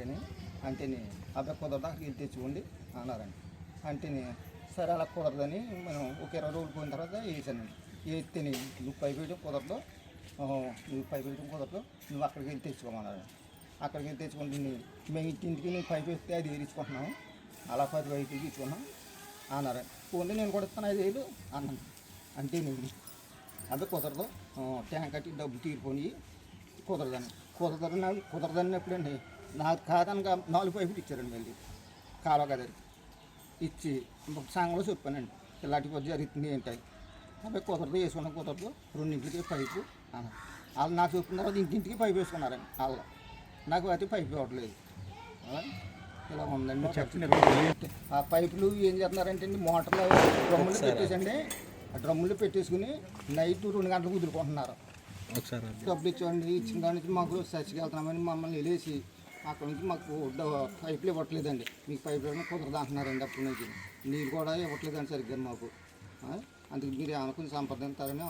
కానీ అంటేని అబ్బాయి కుదరదా? ఇది వెళ్ళి తెచ్చుకోండి అన్నారండి. అంటేని సరే అలా కుదరదని మనం ఒక ఇరవై రోజులు పోయిన తర్వాత వేసానండి. వేస్తేని నువ్వు పైపు వేయడం కుదరదు. నువ్వు పైపు వేయడం కుదరదు. నువ్వు అక్కడికి వెళ్ళి తెచ్చుకోమన్నారు. అక్కడికి వెళ్ళి తెచ్చుకుంటే మేము ఇంటింటికి నేను పైపు వేస్తే అది వేయించుకుంటున్నాము అలా పది బయటికి తీసుకున్నాం అన్నారండి పోనీ నేను కూడా ఇస్తాను ఐదు వేలు అన్నాను. అంటే నేను అదే కుదరదు. ట్యాంక్ కట్టి డబ్బులు తీరిపోయి కుదరదని. కుదరదని నాకు కుదరదన్నప్పుడండి నాకు కాదనగా నాలుగు పైపులు ఇచ్చారండి మళ్ళీ. కాలువ కదండి ఇచ్చి సంఘంలో చెప్పానండి. ఇలాంటి పది జరుగుతుంది ఏంటి అబ్బాయి కుదరదు వేసుకున్న కుదరదు. రెండింటికి పైపు వాళ్ళు నాకు చెప్పిన తర్వాత ఇంటింటికి పైపు వేసుకున్నారండి వాళ్ళు. నాకు అయితే పైపు ఇవ్వట్లేదు. ఇలా ఉందండి. చెప్పండి. ఆ పైపులు ఏం చేస్తున్నారంటే అండి మోటార్లు డ్రమ్ములు పెట్టేసండి. ఆ డ్రమ్ములు పెట్టేసుకుని నైట్ రెండు గంటలకు కుదురుకుంటున్నారు ఒకసారి డబ్బులు ఇచ్చేవాడిని ఇచ్చిన దాని నుంచి మాకు చర్చికి వెళ్తున్నామని మమ్మల్ని వెళ్ళేసి అక్కడ నుంచి మాకు డ- పైపులు ఇవ్వట్లేదండి. మీకు పైపులు ఏమైనా కుదరదు అంటున్నారండి అప్పటి నుంచి. నీళ్ళు కూడా ఇవ్వట్లేదండి సరిగ్గా మాకు. అందుకు మీరు ఏమైనా కొంచెం సంప్రదించారని